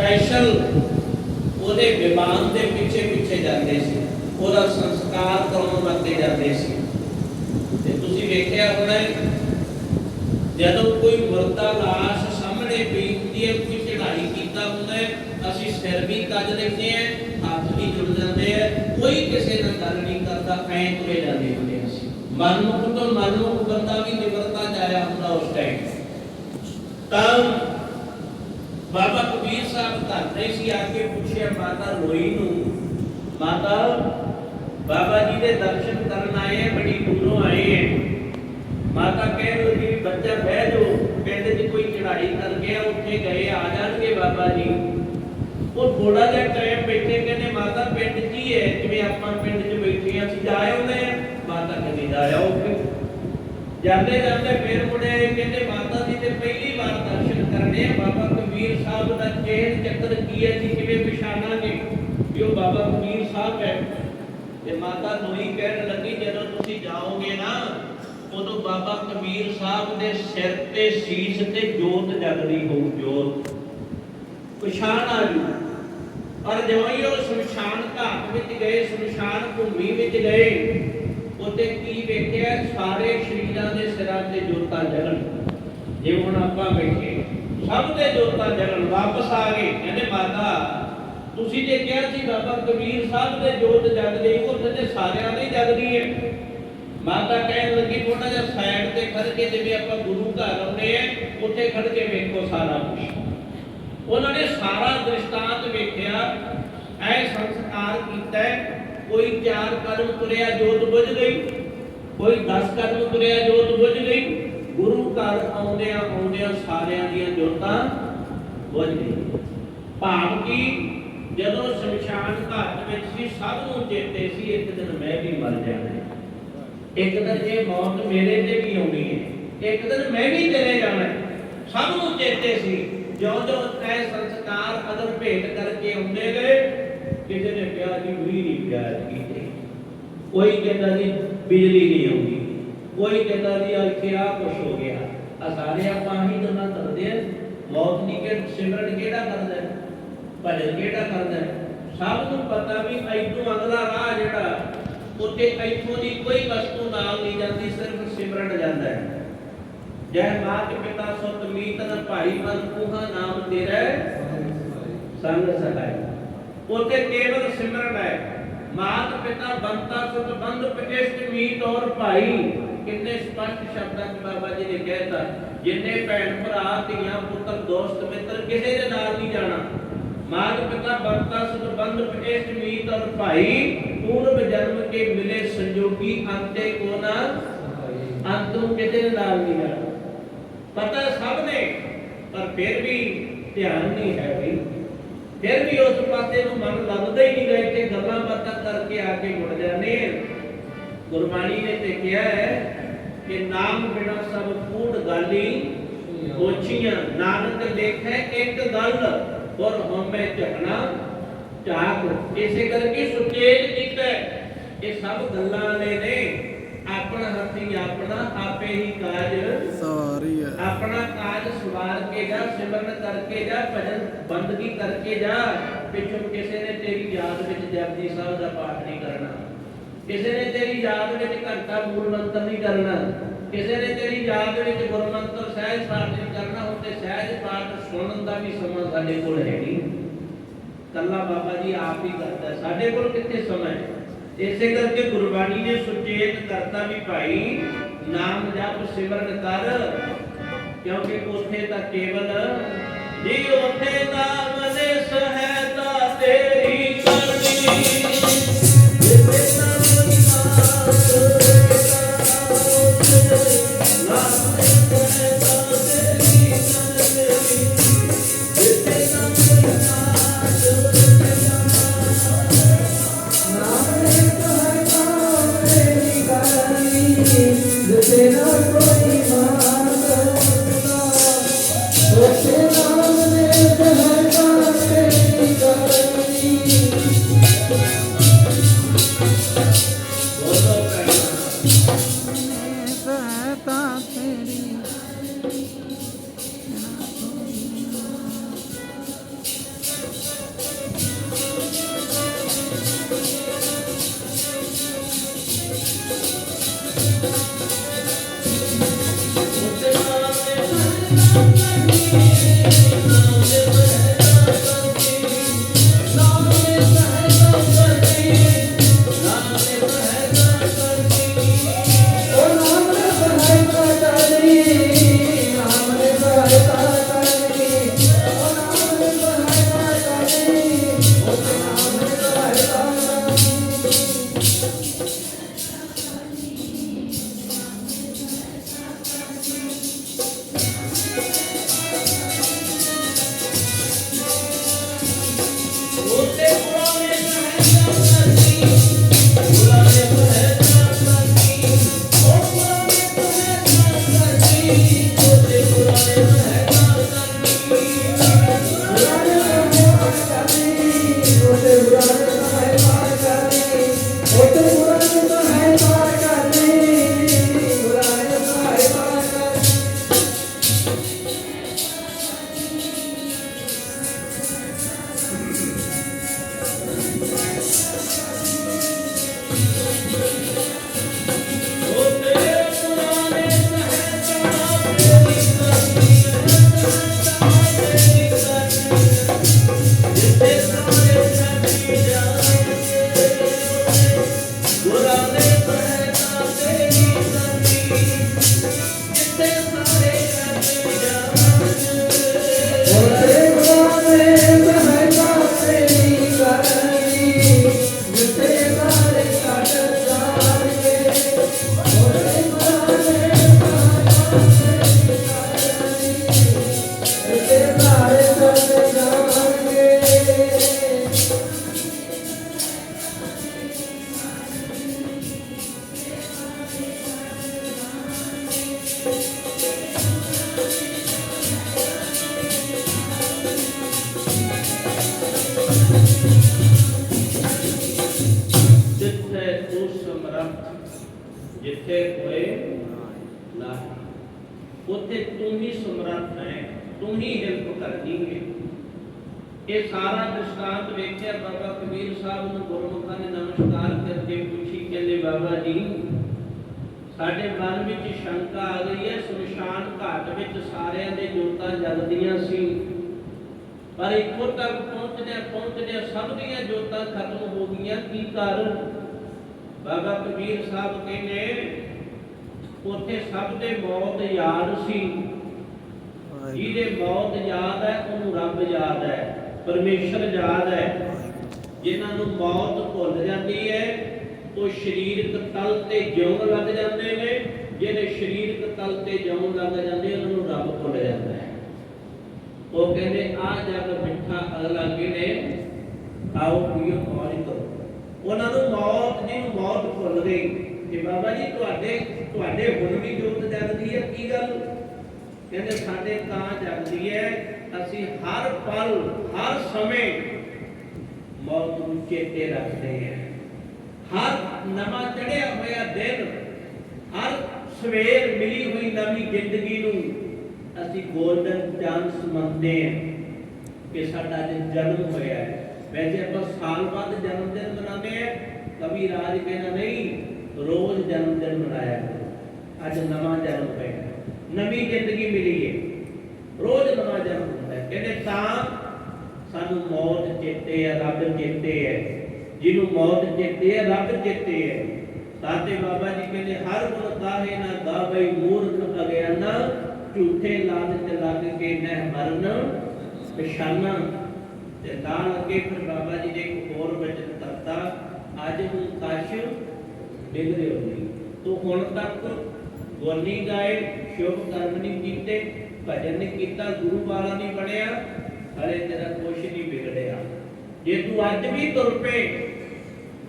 Special ਉਹਦੇ ਵਿਮਾਨ ਦੇ ਪਿੱਛੇ ਪਿੱਛੇ ਜਾਂਦੇ ਸੀ ਉਹਦਾ ਸੰਸਕਾਰ ਕਰਾਉਣ ਵਾਸਤੇ ਜਾਂਦੇ ਸੀ ਤੇ ਤੁਸੀਂ ਵੇਖਿਆ ਹੋਣਾ ਹੈ, ਜਦੋਂ ਕੋਈ ਮੁਰਦਾ ਲਾਸ਼ ਸਾਹਮਣੇ ਪਈ ਹੁੰਦੀ ਹੈ ਕੋਈ ਚੜਾਈ ਕੀਤਾ ਹੁੰਦਾ ਹੈ ਅਸੀਂ ਸਿਰ ਵੀ ਕੱਜ ਲੈਂਦੇ ਆ ਹੱਥ ਵੀ ਜੁੜ ਜਾਂਦੇ ਆ ਕੋਈ ਕਿਸੇ ਨਾਲ ਗੱਲ ਨਹੀਂ ਕਰਦਾ ਐਂ ਤੁਰੇ ਜਾਂਦੇ ਹੁੰਦੇ ਅਸੀਂ ਮਨਮੁਖ ਤੋਂ ਮਨਮੁਖ ਬੰਦਾ ਵੀ ਨਿਵਰਤਾ ਜਾਇਆ ਹੁੰਦਾ ਉਸ ਟਾਈਮ ਤਾਂ ਬਾਬਾ ਕਬੀਰ ਸਾਹਿਬ ਧਰਦੇ ਸੀ, ਆ ਕੇ ਪੁੱਛਿਆ, ਮਾਤਾ ਰੋਈ ਨੂੰ। ਮਾਤਾ, ਬਾਬਾ ਜੀ ਦੇ ਦਰਸ਼ਨ ਕਰਨ ਆਏ ਆ, ਬੜੀ ਦੂਰੋਂ ਆਏ ਆ। ਮਾਤਾ ਕਹਿ ਲੱਗੀ ਵੀ ਬੱਚਾ ਬਹਿ ਜਾਓ। ਪਿੰਡ 'ਚ ਕੋਈ ਚੜਾਈ ਕਰ ਗਿਆ ਉੱਥੇ ਗਏ, ਆ ਜਾਣਗੇ ਬਾਬਾ ਜੀ। ਉਹ ਥੋੜਾ ਜਿਹਾ ਟਾਈਮ ਬੈਠੇ, ਕਹਿੰਦੇ, ਮਾਤਾ, ਪਿੰਡ ਕੀ ਹੈ? ਜਿਵੇਂ ਆਪਾਂ ਪਿੰਡ 'ਚ ਬੈਠੇ ਆ ਅਸੀਂ ਜਾ ਆਉਂਦੇ ਆ ਮਾਤਾ ਕਹਿੰਦੀ, ਜਾ ਆਓ ਫਿਰ। ਜਾਂਦੇ ਜਾਂਦੇ ਫਿਰ ਮੁੜੇ ਕਹਿੰਦੇ, ਮਾਤਾ ਜੀ ਤੇ ਪਹਿਲੀ ਵਾਰ ਦਰਸ਼ਨ ਕਰਨੇ ਆ। ਬਾਬਾ ਕਬੀਰ ਸਾਹਿਬ ਦਾ ਚੇਨ ਚੱਕਰ ਕੀ ਹੈ ਜੀ? ਕਿਵੇਂ ਪਛਾਣਾਂਗੇ? ਕਿ ਉਹ ਬਾਬਾ ਕਬੀਰ ਸਾਹਿਬ ਹੈ। ਤੇ ਮਾਤਾ ਨੋਈ ਕਹਿਣ ਲੱਗੀ, ਜਦੋਂ ਤੁਸੀਂ ਜਾਓਗੇ ਨਾ, ਉਦੋਂ ਬਾਬਾ ਕਬੀਰ ਸਾਹਿਬ ਦੇ ਸਿਰ ਤੇ ਸੀਸ ਤੇ ਜੋਤ ਜਗਦੀ ਹੋਊ, ਜੋਤ। ਪਛਾਣ ਆ ਜੂ। ਔਰ ਜਦੋਂ ਹੀ ਉਹ ਸ਼ਮਸ਼ਾਨ ਘਾਟ ਵਿੱਚ ਗਏ, ਸ਼ਮਸ਼ਾਨ ਭੂਮੀ ਵਿੱਚ ਗਏ, ਉੱਥੇ ਕੀ ਵੇਖਿਆ? ਸਾਰੇ ਸ਼ਰੀਰਾਂ ਦੇ ਸਿਰਾਂ ਤੇ ਜੋਤਾਂ ਜਗਣ ਜਿਵੇਂ ਹੁਣ ਆਪਾਂ ਬੈਠੇ ਸਭ ਤੇ ਜੋਤਾਂ ਜਗਣ ਵਾਪਸ ਆ ਗਏ। ਕਹਿੰਦੇ, ਮਾਤਾ, ਤੁਸੀਂ ਜੇ ਕਿਹਾ ਸੀ ਬਾਬਾ ਕਬੀਰ ਸਾਹਿਬ ਦੇ ਜੋਤ ਜਗਦੀ ਉੱਥੇ ਤੇ ਸਾਰਿਆਂ ਦੀ ਜਗਦੀ ਹੈ ਮਾਤਾ ਕਹਿਣ ਲੱਗੀ ਥੋੜਾ ਜਿਹਾ ਸਾਈਡ ਤੇ ਖੜ ਕੇ ਜਿਵੇਂ ਆਪਾਂ ਗੁਰੂ ਘਰ ਆਉਂਦੇ ਆ, ਉੱਥੇ ਖੜ ਕੇ ਵੇਖੋ ਸਾਰਾ ਕੁਝ ਉਹਨਾਂ ਨੇ ਸਾਰਾ ਦ੍ਰਿਸ਼ਟਾਂਤ ਵੇਖਿਆ। ਐ ਸੰਸਕਾਰ ਕੀਤਾ। ਕੋਈ ਚਾਰ ਕਦਮ ਤੁਰਿਆ ਜੋਤ ਬੁਝ ਗਈ, ਕੋਈ 10 ਕਦਮ ਤੁਰਿਆ ਜੋਤ ਬੁਝ ਗਈ। ਗੁਰੂ ਘਰ ਆਉਂਦਿਆਂ ਆਉਂਦਿਆਂ ਸਾਰਿਆਂ ਦੀਆਂ ਜੋਤਾਂ ਬੁਝ ਗਈਆਂ। ਭਾਵ ਕਿ ਜਦੋਂ ਸ਼ਮਸ਼ਾਨ ਘਾਟ ਵਿੱਚ ਸੀ, ਸਭ ਨੂੰ ਚੇਤੇ ਸੀ, ਇੱਕ ਦਿਨ ਮੈਂ ਵੀ ਮਰ ਜਾਣਾ ਇੱਕ ਦਿਨ ਇਹ ਮੌਤ ਮੇਰੇ ਤੇ ਵੀ ਆਉਣੀ ਹੈ। ਇੱਕ ਦਿਨ ਮੈਂ ਵੀ ਚਲੇ ਜਾਣਾ ਸਭ ਨੂੰ ਚੇਤੇ ਸੀ। ਜਿਉਂ ਜਿਉਂ ਐ ਸੰਸਕਾਰ ਅਦਰ ਭੇਟ ਕਰਕੇ ਆਉਂਦੇ ਗਏ, ਕਿਸੇ ਨੇ ਕਿਹਾ ਜੀ ਵੀ ਨਹੀਂ ਪਿਆਰ ਕੀਤੇ। ਕੋਈ ਕਹਿੰਦਾ ਜੀ, ਬਿਜਲੀ ਨਹੀਂ ਆਉਂਦੀ। ਕੋਈ ਕਹਿੰਦਾ ਜੀ ਆ ਇੱਥੇ ਆ ਕੁਛ ਹੋ ਗਿਆ। ਆ ਸਾਰੇ ਆਪਾਂ ਹੀ ਗੱਲਾਂ ਕਰਦੇ ਆ। ਮੌਤ ਨਹੀਂ ਕਿ ਸਿਮਰਨ ਕਿਹੜਾ ਕਰਦਾ ਹੈ? ਭਜਨ ਕਿਹੜਾ ਕਰਦਾ ਹੈ? ਸਭ ਨੂੰ ਪਤਾ ਵੀ ਐਤੋਂ ਅਗਲਾ ਰਾਹ ਜਿਹੜਾ, ਉੱਥੇ ਇੱਥੋਂ ਦੀ ਕੋਈ ਵਸਤੂ ਨਾਲ ਨਹੀਂ ਜਾਂਦੀ, ਸਿਰਫ ਸਿਮਰਨ ਜਾਂਦਾ ਹੈ। ਜੈ ਮਾਤ ਪਿਤਾ ਸੁਤ ਮੀਤ ਨ ਭਾਈ ਮਨ ਕੂਹਾ ਨਾਮ ਤੇਰਾ ਸੰਗ ਸਹਾਇ ਉੱਥੇ ਕੇਵਲ ਸਿਮਰਨ ਹੈ। ਮਾਤ ਪਿਤਾ ਬੰਤਾ ਸੁਤ ਬੰਧ ਪਿਸ਼ਟ ਮੀਤ ਔਰ ਭਾਈ। ਕਿੰਨੇ ਸਪਸ਼ਟ ਸ਼ਬਦਾਂ ਚ ਬਾਬਾ ਜੀ ਨੇ ਕਹਿਤਾ ਜਿੰਨੇ ਭੈਣ ਭਰਾ, ਧੀਆਂ, ਪੁੱਤਰ, ਦੋਸਤ, ਮਿੱਤਰ, ਕਿਸੇ ਦੇ ਨਾਲ ਨਹੀਂ ਜਾਣਾ। ਮਾਤ ਪਿਤਾ, ਬੰਤਾ ਸੁਤ ਬੰਧ ਮੀਤ ਔਰ ਭਾਈ ਪੂਰਵ ਜਨਮ ਕੇ ਮਿਲੇ ਸੰਜੋਗੀ ਅੰਤੇ ਕੋ ਨਾ, ਅੰਤੋਂ ਕਿਸੇ ਦੇ ਨਾਲ ਨਹੀਂ ਜਾਣਾ। ਪਤਾ ਸਭ ਨੇ, ਪਰ ਫਿਰ ਵੀ ਧਿਆਨ ਨਹੀਂ ਹੈ ਬਈ ਫਿਰ ਵੀ ਉਸ ਪਾਸੇ ਨੂੰ ਮਨ ਲੱਗਦਾ ਹੀ ਨਹੀਂ ਰਿਹਾ ਕਿ ਗੱਲਾਂ ਬਾਤਾਂ ਕਰਕੇ ਆ ਕੇ ਮੁੜ ਗੁਰਬਾਣੀ ਨੇ ਤੇ ਕਿਹਾ ਹੈ ਕਿ ਨਾਮ ਬਿਨਾ ਸਭ ਕੂੜ ਗਾਲੀ ਕੋਚੀਆਂ ਨਾਨਕ ਲੇਖੈ ਇੱਕ ਗੱਲ ਔਰ ਹਉਮੈ ਝਕਣਾ ਝਾਕ ਇਸੇ ਕਰਕੇ ਸੁਚੇਤ ਕੀਤਾ। ਇਹ ਸਭ ਗੱਲਾਂ ਨੇ ਨੇ ਆਪਣਾ ਹੱਥੀ ਆਪਣਾ ਆਪੇ ਹੀ ਕਾਜ ਸਾਰੀ ਹੈ। ਆਪਣਾ ਕਾਜ ਸਵਾਰ ਕੇ ਜਾ ਸਿਮਰਨ ਕਰਕੇ ਜਾ ਭਜਨ ਬੰਦਗੀ ਕਰਕੇ ਜਾ। ਪਿੱਛੋਂ ਕਿਸੇ ਨੇ ਤੇਰੀ ਯਾਦ ਵਿੱਚ ਜਪਜੀ ਸਾਹਿਬ ਦਾ ਪਾਠ ਨਹੀਂ ਕਰਨਾ। ਕਿਸੇ ਨੇ ਤੇਰੀ ਯਾਦ ਵਿੱਚ ਘੰਟਾ ਮੂਲ ਮੰਤਰ ਨਹੀਂ ਕਰਨਾ, ਕਿਸੇ ਨੇ ਤੇਰੀ ਯਾਦ ਵਿੱਚ ਗੁਰਮੰਤਰ ਸਹਿਜ ਪਾਠ ਨਹੀਂ ਕਰਨਾ, ਹੁਣ ਸਹਿਜ ਪਾਠ ਸੁਣਨ ਦਾ ਵੀ ਸਮਾਂ ਸਾਡੇ ਕੋਲ ਹੈ ਨਹੀਂ। ਕੱਲਾ ਬਾਬਾ ਜੀ ਆਪ ਹੀ ਕਰਦਾ ਸਾਡੇ ਕੋਲ ਕਿੱਥੇ ਸਮਾਂ ਹੈ? ਇਸੇ ਕਰਕੇ ਗੁਰਬਾਣੀ ਨੇ ਸੁਚੇਤ ਕਰਤਾ ਵੀ ਭਾਈ, ਨਾਮ ਜਪ ਸਿਮਰਨ ਕਰ, ਕਿਉਂਕਿ ਉੱਥੇ ਤਾਂ ਕੇਵਲ, ਜੀ ਉੱਥੇ ਨਾਮ ਜਿੱਥੇ ਹੋਏ ਨਹੀਂ। ਉੱਥੇ ਤੂੰ ਹੀ ਸਮਰੱਥ ਹੈ, ਤੂੰ ਹੀ ਹੈਲਪ ਕਰਨੀ ਹੈ। ਇਹ ਸਾਰਾ ਦ੍ਰਿਸ਼ਟਾਂਤ ਵੇਖਿਆ ਬਾਬਾ ਕਬੀਰ ਸਾਹਿਬ ਨੂੰ ਗੁਰਮੁਖਾਂ ਨੇ ਨਮਸਕਾਰ ਕਰਕੇ ਪੁੱਛੀ, ਕਹਿੰਦੇ ਬਾਬਾ ਜੀ, ਸਾਡੇ ਮਨ ਵਿੱਚ ਸ਼ੰਕਾ ਆ ਗਈ ਹੈ ਸ਼ਮਸ਼ਾਨ ਘਾਟ ਵਿੱਚ ਸਾਰਿਆਂ ਦੇ ਜੋਤਾਂ ਜਗਦੀਆਂ ਸੀ। ਪਰ ਇੱਥੋਂ ਤੱਕ ਪਹੁੰਚਦਿਆਂ ਪਹੁੰਚਦਿਆਂ ਸਭ ਦੀਆਂ ਜੋਤਾਂ ਖਤਮ ਹੋ ਗਈਆਂ। ਕੀ ਕਾਰਨ? ਬਾਬਾ ਕਬੀਰ ਸਾਹਿਬ ਕਹਿੰਦੇ ਉੱਥੇ ਸਭ ਦੇ ਮੌਤ ਯਾਦ ਸੀ। ਜਿਹਦੇ ਮੌਤ ਯਾਦ ਹੈ ਉਹਨੂੰ ਰੱਬ ਯਾਦ ਹੈ ਪਰਮੇਸ਼ਰ ਯਾਦ ਹੈ। ਜਿਨ੍ਹਾਂ ਨੂੰ ਮੌਤ ਭੁੱਲ ਜਾਂਦੀ ਹੈ ਉਹ ਸਰੀਰਕ ਤਲ ਤੇ ਜਿਉਣ ਲੱਗ ਜਾਂਦੇ ਨੇ। ਜਿਹੜੇ ਸਰੀਰਕ ਤਲ ਤੇ ਜਿਉਣ ਲੱਗ ਜਾਂਦੇ ਉਹਨਾਂ ਨੂੰ ਰੱਬ ਭੁੱਲ ਜਾਂਦਾ ਹੈ। ਉਹ ਕਹਿੰਦੇ ਆ ਜਗ ਮਿੱਠਾ ਅਗਲਾ ਕਿਨੇ ਆਓ ਪੀਓ ਮੌਜ ਕਰੋ। ਉਹਨਾਂ ਨੂੰ ਮੌਤ ਜੀ ਨੂੰ ਮੌਤ ਭੁੱਲ ਗਈ ਕਿ ਬਾਬਾ ਜੀ, ਤੁਹਾਡੇ ਤੁਹਾਡੇ ਹੁਣ ਵੀ ਜੋਤ ਜਗਦੀ ਹੈ, ਕੀ ਗੱਲ? ਕਹਿੰਦੇ, ਸਾਡੇ ਤਾਂ ਜਗਦੀ ਹੈ, ਅਸੀਂ ਹਰ ਪਲ, ਹਰ ਸਮੇਂ ਮੌਤ ਨੂੰ ਚੇਤੇ ਰੱਖਦੇ ਹਾਂ। ਹਰ ਨਵਾਂ ਚੜਿਆ ਹੋਇਆ ਦਿਨ, ਹਰ ਸਵੇਰ ਮਿਲੀ ਹੋਈ ਨਵੀਂ ਜ਼ਿੰਦਗੀ ਨੂੰ ਅਸੀਂ 골ਡਨ ਚਾਂਸ ਮੰਨਦੇ ਹਾਂ ਕਿ ਸਾਡਾ ਜਨਮ ਹੋਇਆ ਹੈ। ਵੈਸੇ ਆਪਾਂ ਸਾਲ ਬਾਅਦ ਜਨਮ ਦਿਨ ਮਨਾਉਂਦੇ ਹਾਂ ਕਵੀ ਰਾਜ ਕਹਿੰਦਾ ਨਹੀਂ ਰੋਜ਼ ਜਨਮ ਦਿਨ ਮਨਾਇਆ ਕਰੋ ਅੱਜ ਨਵਾਂ ਜਨਮ ਹੋਇਆ ਹੈ, ਨਵੀਂ ਜ਼ਿੰਦਗੀ ਮਿਲੀ ਹੈ ਰੋਜ਼ ਨਵਾਂ ਜਨਮ ਹੁੰਦਾ ਹੈ ਕਹਿੰਦੇ ਤਾਂ ਸਾਨੂੰ ਮੌਤ ਚੇਤੇ ਹੈ ਰੱਬ ਚੇਤੇ ਹੈ ਜਿਹਨੂੰ ਮੌਤ ਚੇਤੇ ਹੈ ਰੱਬ ਚੇਤੇ ਹੈ ਸਾਤੇ ਬਾਬਾ ਜੀ ਕਹਿੰਦੇ ਹਰ ਗੁਣ ਕਾਹੇ ਨਾ ਗਾਵੇ ਮੂਰਖ ਅਗਿਆਨਾ ਝੂਠੇ ਲਾਲਚ ਲੱਗ ਕੇ ਨਹਿ ਮਰਨ ਪਛਾਨਾ ਤੇ ਨਾਲ ਅੱਗੇ ਫਿਰ ਬਾਬਾ ਜੀ ਨੇ ਇੱਕ ਹੋਰ ਬਚਨ ਕਰਤਾ ਅੱਜ ਹੁਣ ਕਸ਼ ਬਿਗੜੇ ਹੋ ਗਈ ਹੁਣ ਤੱਕ ਗੋਨੀ ਗਾਏ, ਸ਼ੁਭ ਕਰਮ ਨਹੀਂ ਕੀਤੇ, ਭਜਨ ਨਹੀਂ ਕੀਤਾ, ਗੁਰੂ ਵਾਲਾ ਨਹੀਂ ਬਣਿਆ, ਹਲੇ ਤੇਰਾ ਕੁਛ ਨਹੀਂ ਵਿਗੜਿਆ। ਜੇ ਤੂੰ ਅੱਜ ਵੀ ਤੁਰ ਪਏ,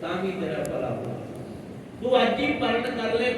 ਤਾਂ ਵੀ ਤੇਰਾ ਭਲਾ ਹੋਊ। ਤੂੰ ਅੱਜ ਹੀ ਪਲਟ ਕਰ ਲੈ।